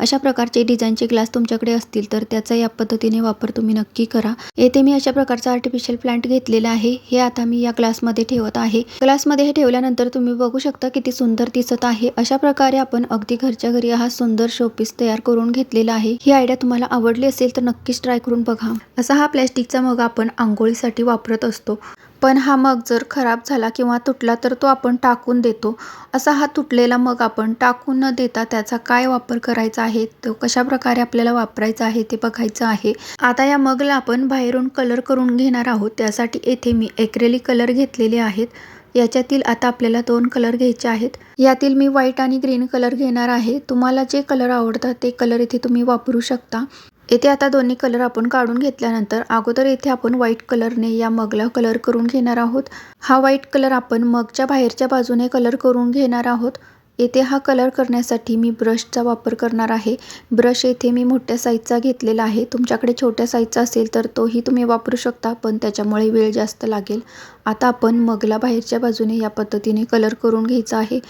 अशा प्रकारचे डिझाईनचे ग्लास तुमच्याकडे असतील तर त्याचा या पद्धतीने वापर तुम्ही नक्की करा. येथे मी अशा प्रकारचा आर्टिफिशियल प्लांट घेतलेला आहे. हे आता मी या ग्लासमध्ये ठेवत आहे. ग्लासमध्ये हे ठेवल्यानंतर तुम्ही बघू शकता किती सुंदर दिसत आहे. अशा प्रकारे आपण अगदी घरच्या घरी हा सुंदर शोपीस तयार करून घेतलेला आहे. ही आयडिया तुम्हाला आवडली असेल तर नक्कीच ट्राय करून बघा. असा हा प्लॅस्टिकचा मग आपण आंघोळीसाठी वापरत असतो. पण हा मग जर खराब झाला किंवा तुटला तर तो आपण टाकून देतो. असा हा तुटलेला मग आपण टाकून न देता त्याचा काय वापर करायचा आहे? तो कशा प्रकारे आपल्याला वापरायचा आहे ते बघायचं आहे. आता या मगला आपण बाहेरून कलर करून घेणार आहोत. त्यासाठी येथे मी एक्रेली कलर घेतलेले आहेत. याच्यातील आता आपल्याला दोन कलर घ्यायचे आहेत. यातील मी व्हाईट आणि ग्रीन कलर घेणार आहे. तुम्हाला जे कलर आवडतात ते कलर इथे तुम्ही वापरू शकता. येथे आता दोन्ही कलर आपण काढून घेतल्यानंतर अगोदर येथे आपण व्हाईट कलरने या मगला कलर करून घेणार आहोत. हा व्हाईट कलर आपण मगच्या बाहेरच्या बाजूने कलर करून घेणार आहोत. येथे हा कलर करण्यासाठी मी ब्रशचा वापर करणार आहे. ब्रश येथे मी मोठ्या साईजचा घेतलेला आहे. तुमच्याकडे छोट्या साईजचा असेल तर तोही तुम्ही वापरू शकता पण त्याच्यामुळे वेळ जास्त लागेल. आता आपण मगला बाहेरच्या बाजूने या पद्धतीने कलर करून घ्यायचा आहे.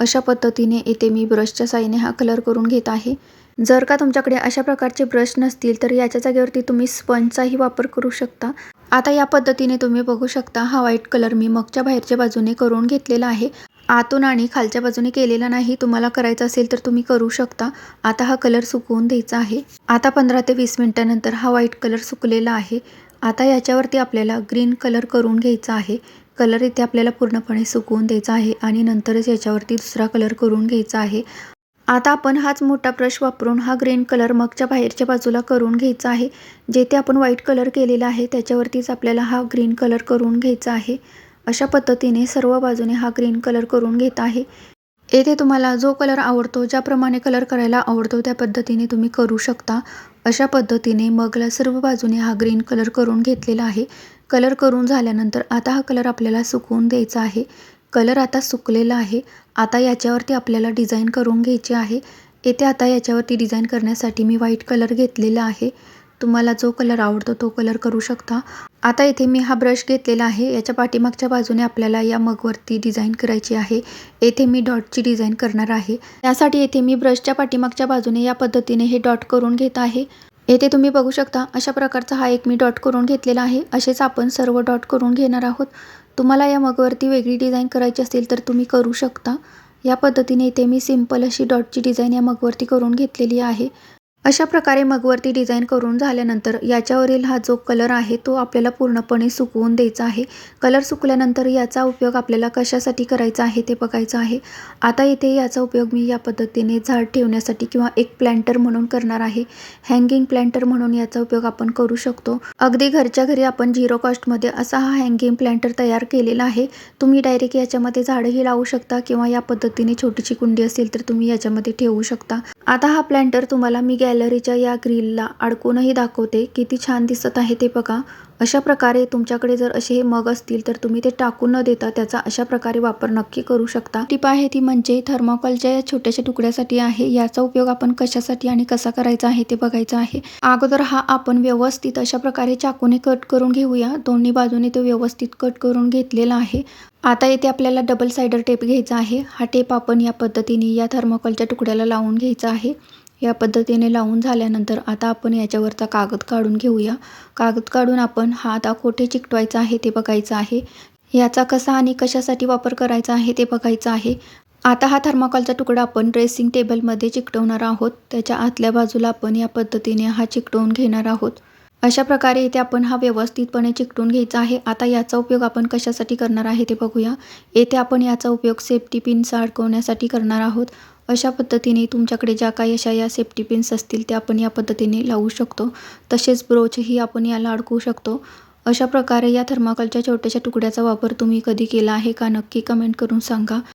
अशा पद्धतीने येथे मी ब्रशच्या साईने हा कलर करून घेत आहे. जर का तुमच्याकडे अशा प्रकारचे ब्रश नसतील तर याच्या जागेवरती तुम्ही स्पंजचाही वापर करू शकता. आता या पद्धतीने तुम्ही बघू शकता हा व्हाईट कलर मी मगच्या बाहेरच्या बाजूने करून घेतलेला आहे. आतून आणि खालच्या बाजूने केलेला नाही तुम्हाला करायचा असेल तर तुम्ही करू शकता. आता हा कलर सुकवून द्यायचा आहे. आता पंधरा ते वीस मिनटानंतर हा व्हाईट कलर सुकलेला आहे. आता याच्यावरती आपल्याला ग्रीन कलर करून घ्यायचा आहे. कलर इथे आपल्याला पूर्णपणे सुकवून द्यायचा आहे आणि नंतरच याच्यावरती दुसरा कलर करून घ्यायचा आहे. आता आपण हाच मोठा ब्रश वापरून हा ग्रीन कलर मगच्या बाहेरच्या बाजूला करून घ्यायचा आहे. जेथे आपण व्हाईट कलर केलेला आहे त्याच्यावरतीच आपल्याला हा ग्रीन कलर करून घ्यायचा आहे. अशा पद्धतीने सर्व बाजूने हा ग्रीन कलर करून घेत आहे. येथे तुम्हाला जो कलर आवडतो ज्याप्रमाणे कलर करायला आवडतो त्या पद्धतीने तुम्ही करू शकता. अशा पद्धतीने मगला सर्व बाजूने हा ग्रीन कलर करून घेतलेला आहे. कलर करून झाल्यानंतर आता हा कलर आपल्याला सुकवून द्यायचा आहे. कलर आता सुकलेला आहे. आता याच्यावरती आपल्याला डिझाईन करून घ्यायची आहे. येथे आता याच्यावरती डिझाईन करण्यासाठी मी व्हाईट कलर घेतलेला आहे. तुम्हाला जो कलर आवडतो तो कलर करू शकता. आता इथे मी हा ब्रश घेतलेला आहे. याच्या पाठीमागच्या बाजूने आपल्याला या मगवरती डिझाईन करायची आहे. येथे मी डॉटची डिझाईन करणार आहे. त्यासाठी येथे मी ब्रशच्या पाठीमागच्या बाजूने या पद्धतीने हे डॉट करून घेत आहे. येथे तुम्ही बघू शकता अशा प्रकारचा हा एक मी डॉट करून घेतलेला आहे. असेच आपण सर्व डॉट करून घेणार आहोत. तुम्हाला या मगवरती वेगळी डिझाईन करायची असेल तर तुम्ही करू शकता. या पद्धतीने इथे मी सिंपल अशी डॉटची डिझाईन या मगवरती करून घेतलेली आहे. अशा प्रकारे मगवरती डिझाईन करून झाल्यानंतर याच्यावरील हा जो कलर आहे तो आपल्याला पूर्णपणे सुकवून द्यायचा आहे. कलर सुकल्यानंतर याचा उपयोग आपल्याला कशासाठी करायचा आहे ते बघायचं आहे. आता इथे याचा उपयोग मी या पद्धतीने झाड ठेवण्यासाठी किंवा एक प्लॅन्टर म्हणून करणार आहे. हँगिंग प्लॅन्टर म्हणून याचा उपयोग आपण करू शकतो. अगदी घरच्या घरी आपण झिरो कॉस्टमध्ये असा हा हँगिंग प्लॅन्टर तयार केलेला आहे. तुम्ही डायरेक्ट याच्यामध्ये झाडंही लावू शकता किंवा या पद्धतीने छोटीशी कुंडी असेल तर तुम्ही याच्यामध्ये ठेवू शकता. आता हा प्लॅन्टर तुम्हाला मी गॅलरीच्या या ग्रीलला अडकूनही दाखवते. किती छान दिसत आहे ते बघा. अशा प्रकारे तुमच्याकडे जर असे हे मग असतील तर तुम्ही ते टाकून न देता त्याचा अशा प्रकारे वापर नक्की करू शकता. टिप आहे ती म्हणजे थर्माकोलच्या या छोट्याशा तुकड्यासाठी आहे. याचा उपयोग आपण कशासाठी आणि कसा करायचा आहे ते बघायचं आहे. अगोदर हा आपण व्यवस्थित अशा प्रकारे चाकूने कट करून घेऊया. दोन्ही बाजूने तो व्यवस्थित कट करून घेतलेला आहे. आता येथे आपल्याला डबल सायडर टेप घ्यायचा आहे. हा टेप आपण या पद्धतीने या थर्माकोलच्या तुकड्याला लावून घ्यायचा आहे. या पद्धतीने लावून झाल्यानंतर आता आपण याच्यावरचा कागद काढून घेऊया. कागद काढून आपण हा आता कोठे चिकटवायचा आहे ते बघायचं आहे. याचा कसा आणि कशासाठी वापर करायचा आहे ते बघायचं आहे. आता हा थर्माकोलचा तुकडा आपण ड्रेसिंग टेबलमध्ये चिकटवणार आहोत. त्याच्या आतल्या बाजूला आपण या पद्धतीने हा चिकटवून घेणार आहोत. अशा प्रकारे इथे आपण हा व्यवस्थितपणे चिकटून घ्यायचा आहे. आता याचा उपयोग आपण कशासाठी करणार आहे ते बघूया. येथे आपण याचा उपयोग सेफ्टी पिन्स अडकवण्यासाठी करणार आहोत. अशा पद्धतीने तुमच्याकडे ज्या काही अशा या सेफ्टी पिन्स असतील त्या आपण या पद्धतीने लावू शकतो. तसेच ब्रोचही आपण याला अडकवू शकतो. अशा प्रकारे या थर्माकलच्या छोट्याशा तुकड्याचा वापर तुम्ही कधी केला आहे का नक्की कमेंट करून सांगा.